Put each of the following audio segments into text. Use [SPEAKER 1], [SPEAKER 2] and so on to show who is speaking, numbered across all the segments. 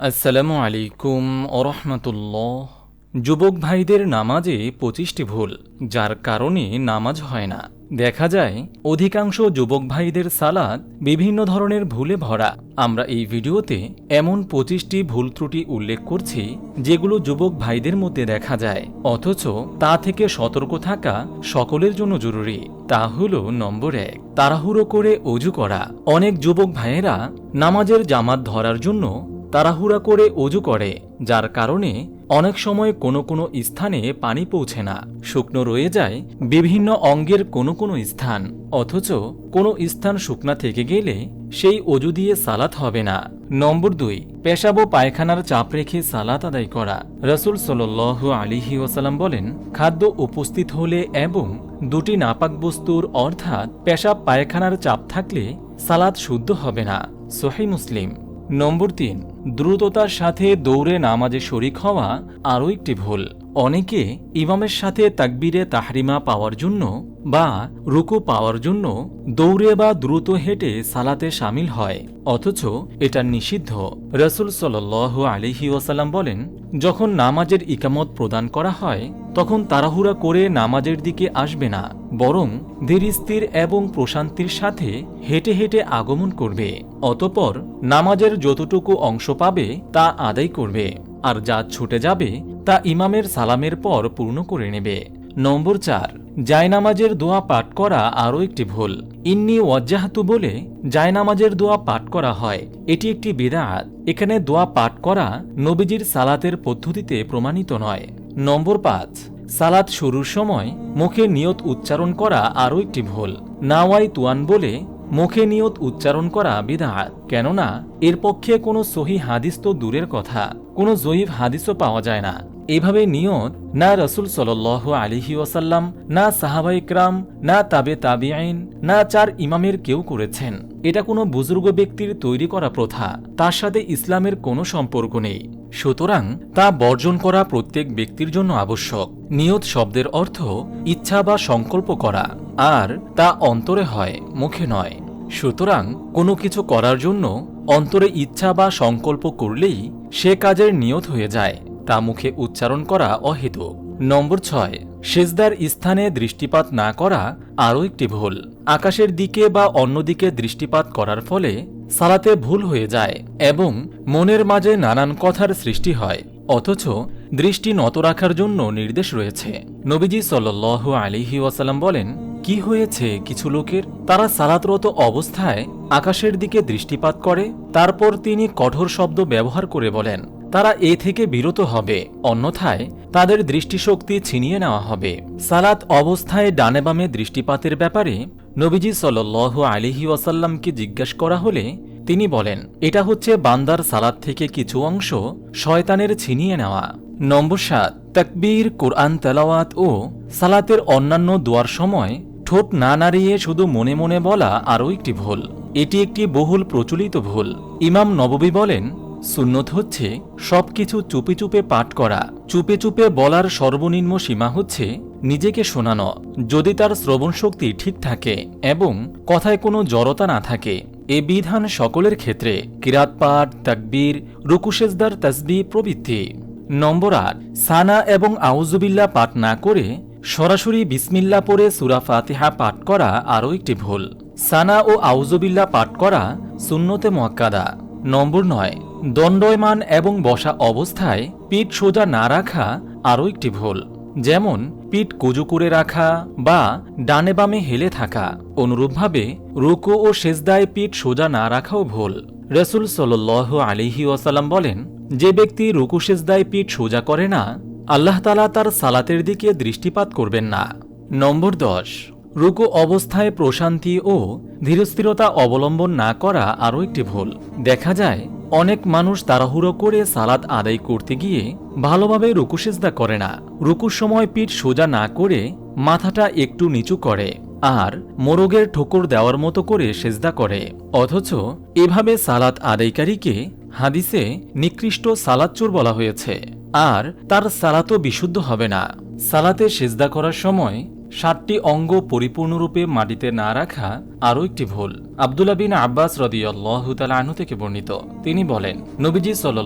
[SPEAKER 1] আসসালামু আলাইকুম ওরহমতুল্লাহ। যুবক ভাইদের নামাজে পঁচিশটি ভুল, যার কারণে নামাজ হয় না। দেখা যায়, অধিকাংশ যুবক ভাইদের সালাদ বিভিন্ন ধরনের ভুলে ভরা। আমরা এই ভিডিওতে এমন পঁচিশটি ভুল ত্রুটি উল্লেখ করছি, যেগুলো যুবক ভাইদের মধ্যে দেখা যায়। অথচ তা থেকে সতর্ক থাকা সকলের জন্য জরুরি। তা হল নম্বর এক, তাড়াহুড়ো করে অজু করা। অনেক যুবক ভাইয়েরা নামাজের জামাত ধরার জন্য তাড়াহুড়া করে অজু করে, যার কারণে অনেক সময় কোনো কোনো স্থানে পানি পৌঁছে না। শুকনো রয়ে যায় বিভিন্ন অঙ্গের কোনো কোনো স্থান, অথচ কোনো স্থান শুকনা থেকে গেলে সেই অজু দিয়ে সালাত হবে না। নম্বর দুই, পেশাব ও পায়খানার চাপ রেখে সালাত আদায় করা। রসুল সাল আলিহি ওসালাম বলেন, খাদ্য উপস্থিত হলে এবং দুটি নাপাক বস্তুর অর্থাৎ পেশাব পায়খানার চাপ থাকলে সালাত শুদ্ধ হবে না। সোহাই মুসলিম। নম্বর তিন দ্রুততার সাথে দৌড়ে নামাজে শরিক হওয়া আরও একটি ভুল। অনেকে ইমামের সাথে তাকবীরে তাহরিমা পাওয়ার জন্য বা রুকু পাওয়ার জন্য দৌড়ে বা দ্রুত হেঁটে সালাতে সামিল হয়। অথচ এটা নিষিদ্ধ। রসুল সাল আলিহি ওয়াসাল্লাম বলেন, যখন নামাজের ইকামত প্রদান করা হয়, তখন তাড়াহুড়া করে নামাজের দিকে আসবে না, বরং ধীরস্থির এবং প্রশান্তির সাথে হেঁটে হেঁটে আগমন করবে। অতপর নামাজের যতটুকু অংশ পাবে তা আদায় করবে, আর যা ছুটে যাবে তা ইমামের সালামের পর পূর্ণ করে নেবে। নম্বর চার, জায়নামাজের দোয়া পাঠ করা আরও একটি ভুল। ইন্নি ওয়াজ্জাহাতু বলে, জায়নামাজের দোয়া পাঠ করা হয়। এটি একটি বিদাত এখানে দোয়া পাঠ করা নবীজির সালাতের পদ্ধতিতে প্রমাণিত নয়। নম্বর পাঁচ, সালাত শুরুর সময় মুখে নিয়ত উচ্চারণ করা আরও একটি ভুল। নাওয়াই তুয়ান বলে, মুখে নিয়ত উচ্চারণ করা বিদাত কেননা, এর পক্ষে কোনো সহি হাদিস তো দূরের কথা। কোনো জয়ীব হাদিসও পাওয়া যায় না। এভাবে নিয়ত না রসুল সাল আলিহি ওয়াসাল্লাম, না সাহাবাইকরাম না তাবে তাবিআইন না চার ইমামের কেউ করেছেন। এটা কোনো বুজুর্গ ব্যক্তির তৈরি করা প্রথা, তার সাথে ইসলামের কোনো সম্পর্ক নেই। সুতরাং তা বর্জন করা প্রত্যেক ব্যক্তির জন্য আবশ্যক। নিয়ত শব্দের অর্থ ইচ্ছা বা সংকল্প করা, আর তা অন্তরে হয়, মুখে নয়। সুতরাং কোনো কিছু করার জন্য অন্তরে ইচ্ছা বা সংকল্প করলেই সে কাজের নিয়ত হয়ে যায়। তা মুখে উচ্চারণ করা অহেতুক নম্বর ছয়, সেজদার স্থানে দৃষ্টিপাত না করা আরও একটি ভুল। আকাশের দিকে বা অন্যদিকে দৃষ্টিপাত করার ফলে সালাতে ভুল হয়ে যায় এবং মনের মাঝে নানান কথার সৃষ্টি হয়। অথচ দৃষ্টি নত রাখার জন্য নির্দেশ রয়েছে। নবীজি সাল আলিহি ওয়াসাল্লাম বলেন, কি হয়েছে কিছু লোকের? তারা সালাতরত অবস্থায় আকাশের দিকে দৃষ্টিপাত করে, তারপর তিনি কঠোর শব্দ ব্যবহার করে বলেন। তারা এ থেকে বিরত হবে, অন্যথায় তাদের দৃষ্টিশক্তি ছিনিয়ে নেওয়া হবে। সালাত অবস্থায় ডানে বামে দৃষ্টিপাতের ব্যাপারে নবীজি সাল আলিহি ওয়াসাল্লামকে জিজ্ঞাসা করা হলে তিনি বলেন, এটা হচ্ছে বান্দার সালাদ থেকে কিছু অংশ শয়তানের ছিনিয়ে নেওয়া। নম্বর সাত, তাকবীর, কোরআন, তেলাওয়াত ও সালাতের অন্যান্য দোয়ার সময় ঠোঁট না নাড়িয়ে শুধু মনে মনে বলা আরও একটি ভুল। এটি একটি বহুল প্রচলিত ভুল। ইমাম নববী বলেন সুন্নত হচ্ছে সবকিছু চুপে চুপে পাঠ করা। চুপে চুপে বলার সর্বনিম্ন সীমা হচ্ছে নিজেকে শোনানো, যদি তার শ্রবণ শক্তি ঠিক থাকে এবং কথায় কোনো জড়তা না থাকে। এ বিধান সকলের ক্ষেত্রে কিরাত পাঠ, তাকবীর রুকুশেজদার তসবি প্রভৃতি। নম্বর আট, সানা এবং আউজুবিল্লা পাঠ না করে সরাসরি বিসমিল্লা পরে সুরা ফাতিহা পাঠ করা আরও একটি ভুল। সানা ও আউজুবিল্লা পাঠ করা সুন্নতে মোয়াক্কাদা। নম্বর নয় দণ্ডয়মান এবং বসা অবস্থায় পিঠ সোজা না রাখা আরও একটি ভুল, যেমন পিঠ কুজু করে রাখা বা ডানে বামে হেলে থাকা। অনুরূপভাবে রুকু ও সেজদায় পিঠ সোজা না রাখাও ভুল। রসুল সাল আলিহি ওয়াসাল্লাম বলেন, যে ব্যক্তি রুকু সেজদায় পিঠ সোজা করে না, আল্লাহ তালা তার সালাতের দিকে দৃষ্টিপাত করবেন না। নম্বর দশ, রুকু অবস্থায় প্রশান্তি ও ধীরস্থিরতা অবলম্বন না করা আরও একটি ভুল। দেখা যায় অনেক মানুষ তাড়াহুড়ো করে সালাদ আদায় করতে গিয়ে ভালোভাবে রুকুসেজদা করে না। রুকুর সময় পিঠ সোজা না করে মাথাটা একটু নিচু করে আর মোরগের ঠোকর দেওয়ার মতো করে সেজদা করে। অথচ এভাবে সালাত আদায়কারীকে হাদিসে নিকৃষ্ট সালাদচোর বলা হয়েছে। আর তার সালাতও বিশুদ্ধ হবে না। সালাতে সেজদা করার সময় ষাটটি অঙ্গ পরিপূর্ণরূপে মাটিতে না রাখা আরও একটি ভুল। আবদুল্লা বিন আব্বাস রদিয়াল্লাহু তালা আনু থেকে বর্ণিত। তিনি বলেন, নবীজি সাল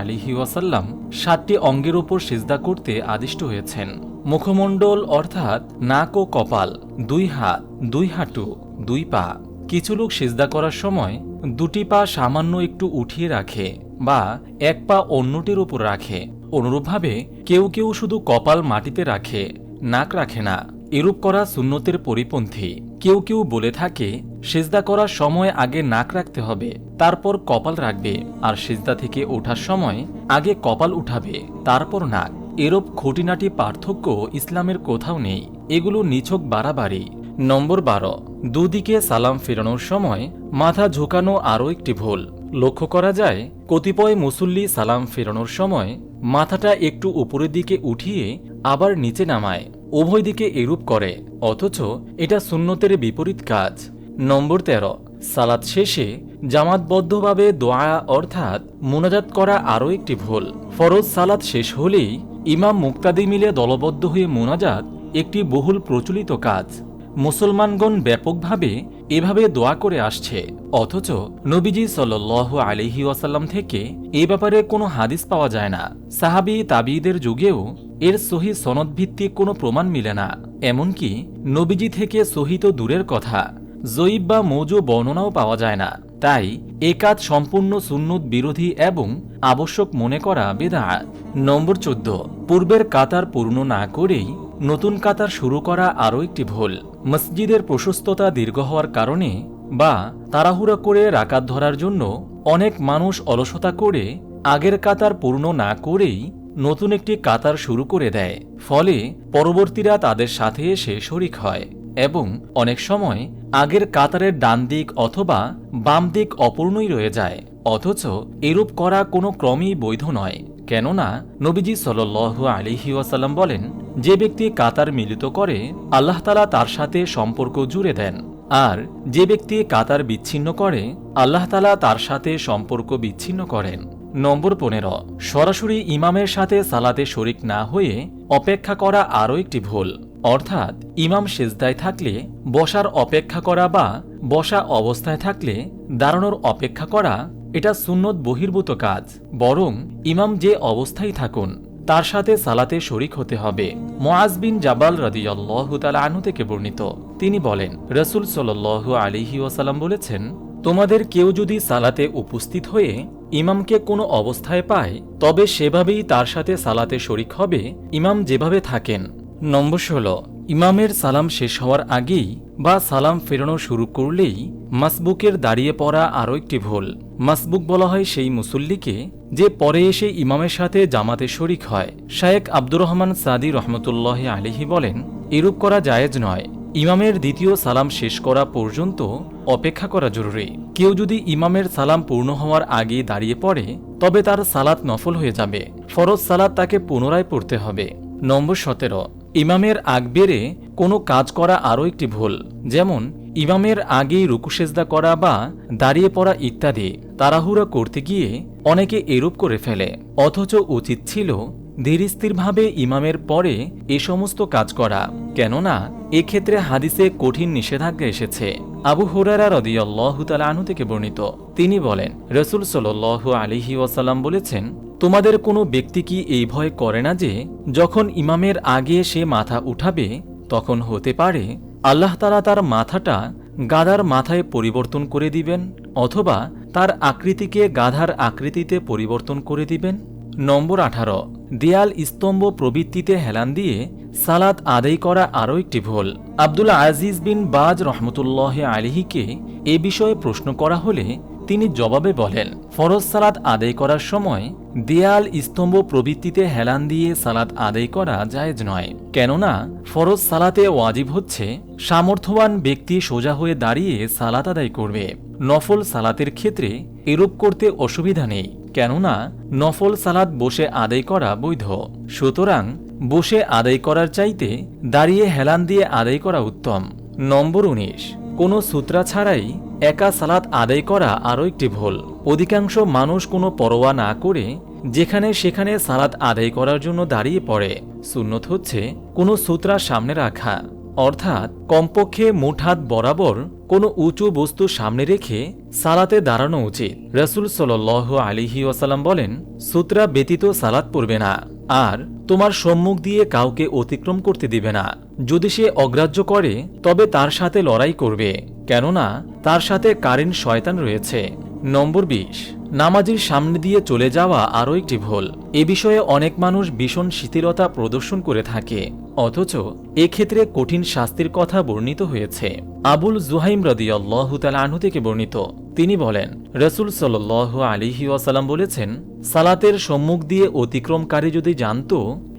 [SPEAKER 1] আলিহি ওয়াসাল্লাম সাতটি অঙ্গের ওপর সিজদা করতে আদিষ্ট হয়েছেন। মুখমণ্ডল অর্থাৎ নাক ও কপাল, দুই হাত, দুই হাঁটু, দুই পা। কিছু লোক সিজদা করার সময় দুটি পা সামান্য একটু উঠিয়ে রাখে বা এক পা অন্যটির উপর রাখে। অনুরূপভাবে কেউ কেউ শুধু কপাল মাটিতে রাখে, নাক রাখে না। এরূপ করা সুন্নতের পরিপন্থী। কেউ কেউ বলে থাকে, সেজদা করার সময় আগে নাক রাখতে হবে, তারপর কপাল রাখবে, আর সেজদা থেকে ওঠার সময় আগে কপাল উঠাবে, তারপর নাক। এরূপ খুঁটিনাটি পার্থক্য ইসলামের কোথাও নেই, এগুলো নিছক বাড়াবাড়ি। নম্বর বারো, দুদিকে সালাম ফেরানোর সময় মাথা ঝুঁকানো আরও একটি ভুল। লক্ষ্য করা যায়, কতিপয় মুসল্লি সালাম ফেরানোর সময় মাথাটা একটু উপরের দিকে উঠিয়ে আবার নিচে নামায়। উভয় দিকে এরূপ করে, অথচ এটা সুন্নতের বিপরীত কাজ। নম্বর তেরো, সালাত শেষে জামাতবদ্ধভাবে দোয়া অর্থাৎ মোনাজাত করা আরও একটি ভুল। ফরজ সালাদ শেষ হলেই ইমাম মুক্তাদি মিলে দলবদ্ধ হয়ে মোনাজাত একটি বহুল প্রচলিত কাজ। মুসলমানগণ ব্যাপকভাবে এভাবে দোয়া করে আসছে, অথচ নবীজি সাল আলিহি ওয়াসাল্লাম থেকে এ ব্যাপারে কোনো হাদিস পাওয়া যায় না। সাহাবি তাবিদের যুগেও এর সহি সনদভিত্তিক কোনো প্রমাণ মিলে না। এমনকি নবীজি থেকে সহিত দূরের কথা। জয়ীব বা মৌজু বর্ণনাও পাওয়া যায় না। তাই এ কাজ সম্পূর্ণ সুন্নত বিরোধী এবং আবশ্যক মনে করা বেদাত। নম্বর চোদ্দ। পূর্বের কাতার পূর্ণ না করেই নতুন কাতার শুরু করা আরও একটি ভুল। মসজিদের প্রশস্ততা দীর্ঘ হওয়ার কারণে বা তাড়াহুড়া করে রাকাত ধরার জন্য অনেক মানুষ অলসতা করে আগের কাতার পূর্ণ না করেই নতুন একটি কাতার শুরু করে দেয়। ফলে পরবর্তীরা তাদের সাথে এসে শরিক হয় এবং অনেক সময় আগের কাতারের ডান দিক অথবা বাম দিক অপূর্ণই রয়ে যায়। অথচ এরূপ করা কোনো ক্রমেই বৈধ নয়। কেননা নবীজি সাল আলিহি ওয়াসাল্লাম বলেন, যে ব্যক্তি কাতার মিলিত করে, আল্লাহ তালা তার সাথে সম্পর্ক জুড়ে দেন। আর যে ব্যক্তি কাতার বিচ্ছিন্ন করে, আল্লাহ তালা তার সাথে সম্পর্ক বিচ্ছিন্ন করেন। নম্বর পনেরো, সরাসরি ইমামের সাথে সালাতে শরিক না হয়ে অপেক্ষা করা আরও একটি ভুল। অর্থাৎ, ইমাম সেজদায় থাকলে বসার অপেক্ষা করা বা বসা অবস্থায় থাকলে দাঁড়ানোর অপেক্ষা করা এটা সুন্নত বহির্ভূত কাজ। বরং, ইমাম যে অবস্থায় থাকুন, তার সাথে সালাতে শরিক হতে হবে। মোয়াজ বিন জাবাল রদিয়াল্লাহু তালা আনু থেকে বর্ণিত। তিনি বলেন, রসুল সাল আলিহি ওয়াসাল্লাম বলেছেন তোমাদের কেউ যদি সালাতে উপস্থিত হয়ে ইমামকে কোনো অবস্থায় পায়, তবে সেভাবেই তার সাথে সালাতে শরিক হবে, ইমাম যেভাবে থাকেন। নম্বর ষোলো। ইমামের সালাম শেষ হওয়ার আগেই বা সালাম ফেরানো শুরু করলেই মাসবুকের দাঁড়িয়ে পড়া আরও একটি ভুল। মাসবুক বলা হয় সেই মুসল্লিকে যে পরে এসে ইমামের সাথে জামাতে শরিক হয়। শায়েক আব্দুর রহমান সাদি রহমতুল্লাহ আলিহি বলেন, এরূপ করা জায়েজ নয়। ইমামের দ্বিতীয় সালাম শেষ করা পর্যন্ত অপেক্ষা করা জরুরি। কেউ যদি ইমামের সালাম পূর্ণ হওয়ার আগে দাঁড়িয়ে পড়ে, তবে তার সালাত নফল হয়ে যাবে। ফরজ সালাত তাকে পুনরায় পড়তে হবে। নম্বর সতেরো, ইমামের আগ বেড়ে কোনো কাজ করা আরও একটি ভুল। যেমন, ইমামের আগেই রুকুসেজদা করা বা দাঁড়িয়ে পড়া ইত্যাদি তাড়াহুড়া করতে গিয়ে অনেকে এরূপ করে ফেলে। অথচ উচিত ছিল ধীরস্থিরভাবে ইমামের পরে এ সমস্ত কাজ করা, কেননা এক্ষেত্রে হাদিসে কঠিন নিষেধাজ্ঞা এসেছে। আবু হুরারা রদিয়াল্লাহু তালা আনু থেকে বর্ণিত। তিনি বলেন, রসুল সাল আলিহি ওয়াসাল্লাম বলেছেন, তোমাদের কোনো ব্যক্তি কি এই ভয় করে না যে, যখন ইমামের আগে সে মাথা উঠাবে, তখন হতে পারে আল্লাহ তালা তার মাথাটা গাধার মাথায় পরিবর্তন করে দিবেন, অথবা তার আকৃতিকে গাধার আকৃতিতে পরিবর্তন করে দিবেন? নম্বর আঠারো দেয়াল স্তম্ভ প্রবৃত্তিতে হেলান দিয়ে সালাত আদায় করা আরও একটি ভুল। আব্দুল আজিজ বিন বাজ রহমতুল্লাহ আলিহিকে এ বিষয়ে প্রশ্ন করা হলে তিনি জবাবে বলেন, ফরজ সালাত আদায় করার সময় দেয়াল স্তম্ভ প্রবৃত্তিতে হেলান দিয়ে সালাত আদায় করা জায়েজ নয়। কেননা ফরজ সালাতে ওয়াজিব হচ্ছে সামর্থ্যবান ব্যক্তি সোজা হয়ে দাঁড়িয়ে সালাত আদায় করবে। নফল সালাতের ক্ষেত্রে এরূপ করতে অসুবিধা নেই। কেননা নফল সালাদ বসে আদায় করা বৈধ। সুতরাং বসে আদায় করার চাইতে দাঁড়িয়ে হেলান দিয়ে আদায় করা উত্তম। নম্বর উনিশ। কোনো সূত্রা ছাড়াই একা সালাত আদায় করা আরও একটি ভুল। অধিকাংশ মানুষ কোনো পরোয়া না করে যেখানে সেখানে সালাত আদায় করার জন্য দাঁড়িয়ে পড়ে। সুন্নত হচ্ছে কোনো সূত্রা সামনে রাখা। অর্থাৎ কমপক্ষে মুঠাত বরাবর কোনো উঁচু বস্তু সামনে রেখে সালাতে দাঁড়ানো উচিত। রসুল সাল আলিহি ওয়াসাল্লাম বলেন, সুতরা ব্যতীত সালাত পড়বে না, আর তোমার সম্মুখ দিয়ে কাউকে অতিক্রম করতে দিবে না। যদি সে অগ্রাহ্য করে, তবে তার সাথে লড়াই করবে, কেননা তার সাথে কারেন্ট শয়তান রয়েছে। নম্বর বিশ। নামাজির সামনে দিয়ে চলে যাওয়া আরও একটি ভুল। এ বিষয়ে অনেক মানুষ ভীষণ শিথিলতা প্রদর্শন করে থাকে। অথচ এক্ষেত্রে কঠিন শাস্তির কথা বর্ণিত হয়েছে। আবুল জুহাইম রদিয়াল্লাহু আনহু থেকে বর্ণিত। তিনি বলেন, রসুল সাল আলিহি ওয়াসাল্লাম বলেছেন, সালাতের সম্মুখ দিয়ে অতিক্রমকারী যদি জানত,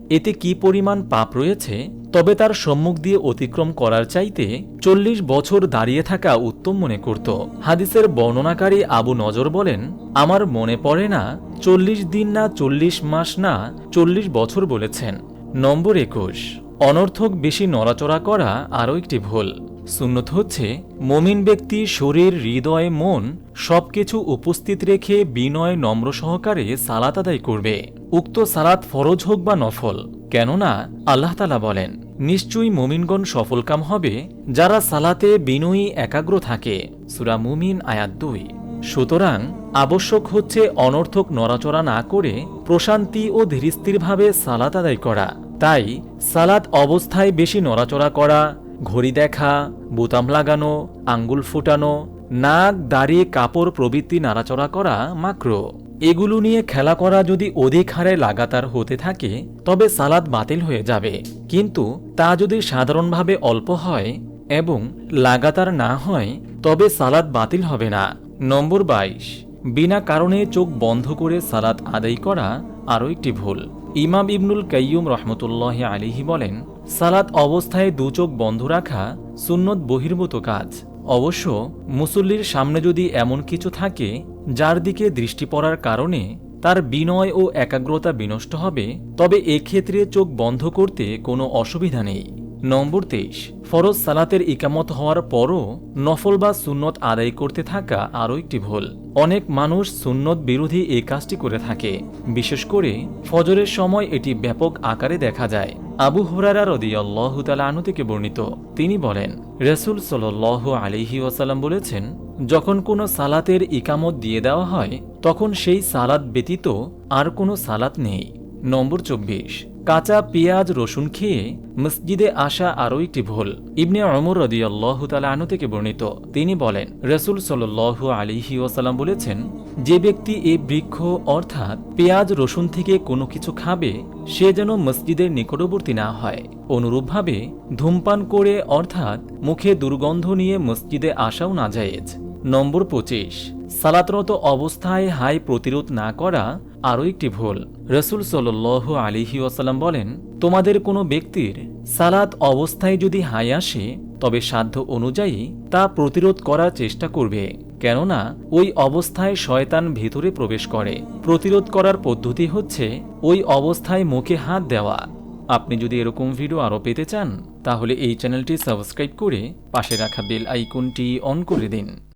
[SPEAKER 1] এতে কি পরিমাণ পাপ রয়েছে তবে তার সম্মুখ দিয়ে অতিক্রম করার চাইতে চল্লিশ বছর দাঁড়িয়ে থাকা উত্তম মনে করত। হাদিসের বর্ণনাকারী আবু নজর বলেন, আমার মনে পড়ে না, চল্লিশ দিন না চল্লিশ মাস না চল্লিশ বছর বলেছেন। নম্বর একুশ, অনর্থক বেশি নড়াচড়া করা আরও একটি ভুল। সুন্নত হচ্ছে, মমিন ব্যক্তি শরীর, হৃদয়, মন সবকিছু উপস্থিত রেখে বিনয়, নম্র সহকারে সালাত আদায় করবে। উক্ত সালাত ফরজ হোক বা নফল, কেননা আল্লাহ তালা বলেন, নিশ্চয়ই মুমিনগণ সফলকাম হবে যারা সালাতে বিনয়ী একাগ্র থাকে। সুরা মুমিন আয়াত দুই। সুতরাং আবশ্যক হচ্ছে অনর্থক নড়াচড়া না করে প্রশান্তি ও ধীরস্থিরভাবে সালাত আদায় করা। তাই সালাত অবস্থায় বেশি নড়াচড়া করা, ঘড়ি দেখা, বোতাম লাগানো, আঙ্গুল ফুটানো, নাক, দাড়ি, কাপড় প্রভৃতি নাড়াচড়া করা মাক্র। এগুলো নিয়ে খেলা করা যদি অধিক হারে লাগাতার হতে থাকে, তবে সালাদ বাতিল হয়ে যাবে। কিন্তু তা যদি সাধারণভাবে অল্প হয় এবং লাগাতার না হয়, তবে সালাদ বাতিল হবে না। নম্বর বাইশ। বিনা কারণে চোখ বন্ধ করে সালাত আদায় করা আরও একটি ভুল। ইমাম ইবনুল কাইয়ুম রহমতুল্লাহ আলিহি বলেন সালাত অবস্থায় দু চোখ বন্ধ রাখা সুন্নত বহির্ভূত কাজ। অবশ্য মুসল্লির সামনে যদি এমন কিছু থাকে, যার দিকে দৃষ্টি পড়ার কারণে তার বিনয় ও একাগ্রতা বিনষ্ট হবে, তবে এক্ষেত্রে চোখ বন্ধ করতে কোনো অসুবিধা নেই। নম্বর তেইশ। ফরজ সালাতের ইকামত হওয়ার পরও নফল বা সুন্নত আদায় করতে থাকা আরও একটি ভুল। অনেক মানুষ সুন্নত বিরোধী এই কাজটি করে থাকে। বিশেষ করে ফজরের সময় এটি ব্যাপক আকারে দেখা যায়। আবু হুরারা রদি আল্লাহ আনু থেকে বর্ণিত। তিনি বলেন, রসুল সাল আলিহি ওয়াসাল্লাম বলেছেন, যখন কোনো সালাতের ইকামত দিয়ে দেওয়া হয়, তখন সেই সালাত ব্যতীত আর কোনো সালাত নেই। নম্বর চব্বিশ। কাঁচা পেঁয়াজ, রসুন খেয়ে মসজিদে আসা আরও একটি ভুল। ইবনে অমর রদিয়াল্লাহ আনু থেকে বর্ণিত। তিনি বলেন, রসুল সাল আলিহি ওসালাম বলেছেন, যে ব্যক্তি এ বৃক্ষ, অর্থাৎ পেঁয়াজ, রসুন থেকে কোনো কিছু খাবে, সে যেন মসজিদের নিকটবর্তী না হয়। অনুরূপভাবে, ধূমপান করে, অর্থাৎ মুখে দুর্গন্ধ নিয়ে মসজিদে আসাও না যায়জ নম্বর পঁচিশ, সালাতরত অবস্থায় হাই প্রতিরোধ না করা আরও একটি ভুল। রসুল সাল আলিহি ওয়াসাল্লাম বলেন, তোমাদের কোনো ব্যক্তির সালাত অবস্থায় যদি হাই আসে, তবে সাধ্য অনুযায়ী তা প্রতিরোধ করার চেষ্টা করবে। কেননা, ওই অবস্থায় শয়তান ভেতরে প্রবেশ করে। প্রতিরোধ করার পদ্ধতি হচ্ছে ওই অবস্থায় মুখে হাত দেওয়া। আপনি যদি এরকম ভিডিও আরও পেতে চান, তাহলে এই চ্যানেলটি সাবস্ক্রাইব করে পাশে রাখা বেল আইকনটি অন করে দিন।